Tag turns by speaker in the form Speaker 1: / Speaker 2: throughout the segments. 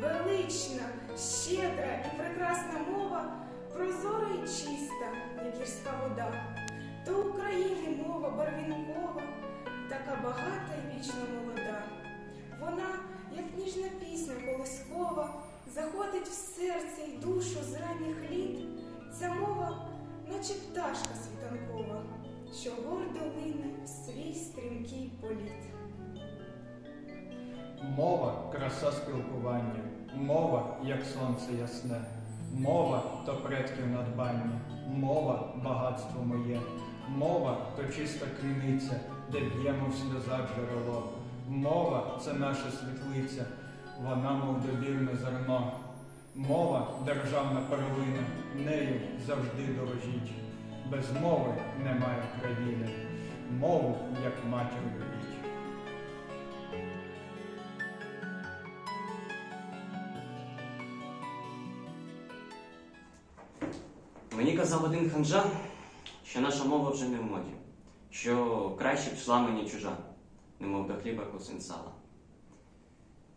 Speaker 1: велична, щедра і прекрасна мова, прозора і чиста, як гірська вода. То Україні мова барвінкова, така багата і вічно молода.
Speaker 2: Краса спілкування, мова, як сонце ясне, мова то предків надбання, мова багатство моє, мова то чиста криниця, де б'ємо в сльозах джерело. Мова це наша світлиця, вона, мов добірне зерно. Мова державна перлина, нею завжди дорожіть. Без мови немає країни, мову, як матір любіть.
Speaker 3: Мені казав один ханжа, що наша мова вже не в моді, що краще пішла мені чужа, немов до хліба кусень сала.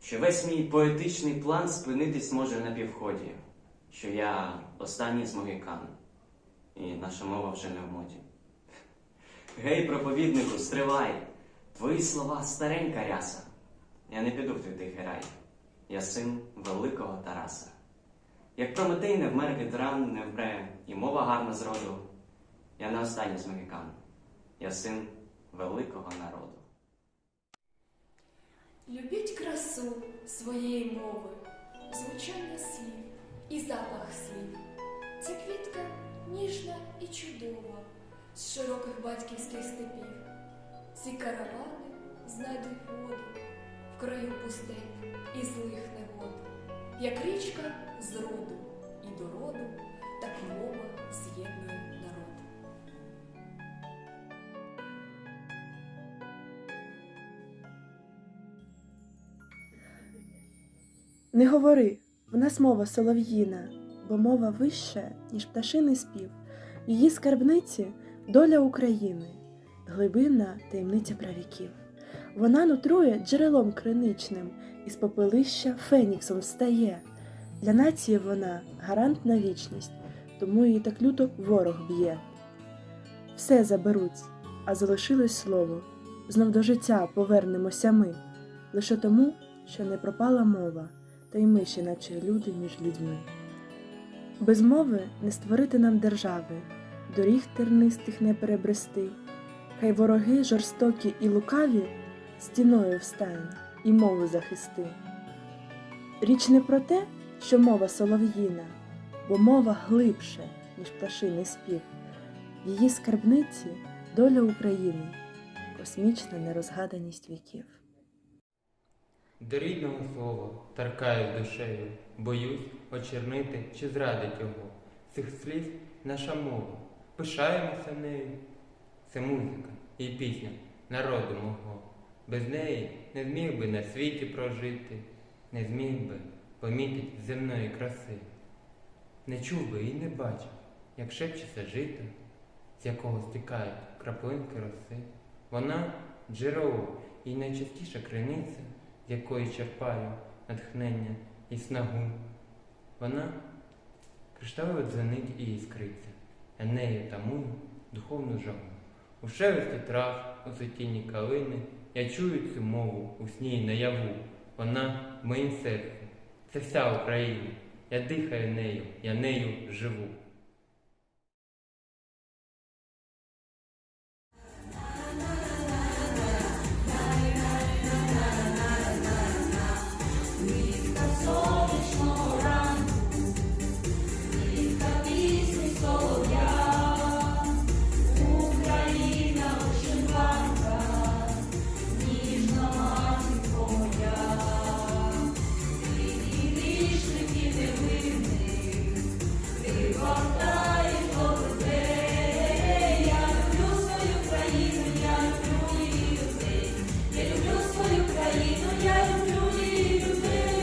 Speaker 3: Що весь мій поетичний план спинитись може на півході, що я останній з могикан, і наша мова вже не в моді. Гей, проповіднику, стривай! Твої слова старенька ряса. Я не піду в твій тихий рай. Я син великого Тараса. Як Прометей не вмер ран, не вмре, і мова гарна зроду. Я не останній з могикан. Я син великого народу.
Speaker 4: Любіть красу своєї мови, звучання слів і запах слів. Ця квітка ніжна і чудова з широких батьківських степів. Ці каравани знайдуть воду в краю пустель і злих негод, як річка з роду і до роду, так мова з'єднує народ.
Speaker 5: Не говори, в нас мова солов'їна, бо мова вища, ніж пташиний спів. Її скарбниці доля України, глибинна таємниця правіків. Вона нутрує джерелом криничним, із попелища феніксом встає. Для нації вона гарант на вічність, тому її так люто ворог б'є. Все заберуть, а залишилось слово. Знов до життя повернемося ми, лише тому, що не пропала мова та й ми ще наче люди між людьми. Без мови не створити нам держави, доріг тернистих не перебрести, хай вороги жорстокі і лукаві стіною встань і мову захисти. Річ не про те, що мова солов'їна, бо мова глибше, ніж пташиний спів. В її скарбниці доля України, космічна нерозгаданість віків.
Speaker 6: До рідного слова торкаю душею, боюсь очернити чи зрадить його. Цих слів наша мова, пишаємося нею. Це музика і пісня народу мого. Без неї не зміг би на світі прожити, не зміг би помітить земної краси. Не чув би і не бачив, як шепчеться жито, з якого стікають краплинки роси. Вона джерело і найчастіша криниця з якої черпаю натхнення і снагу. Вона кришталево дзвенить і іскриться, а нею тамую духовну жагу. У шелесті трав, у цвітінні калини я чую цю мову у сні наяву. Вона в моїм серці, це вся Україна. Я дихаю нею, я нею живу.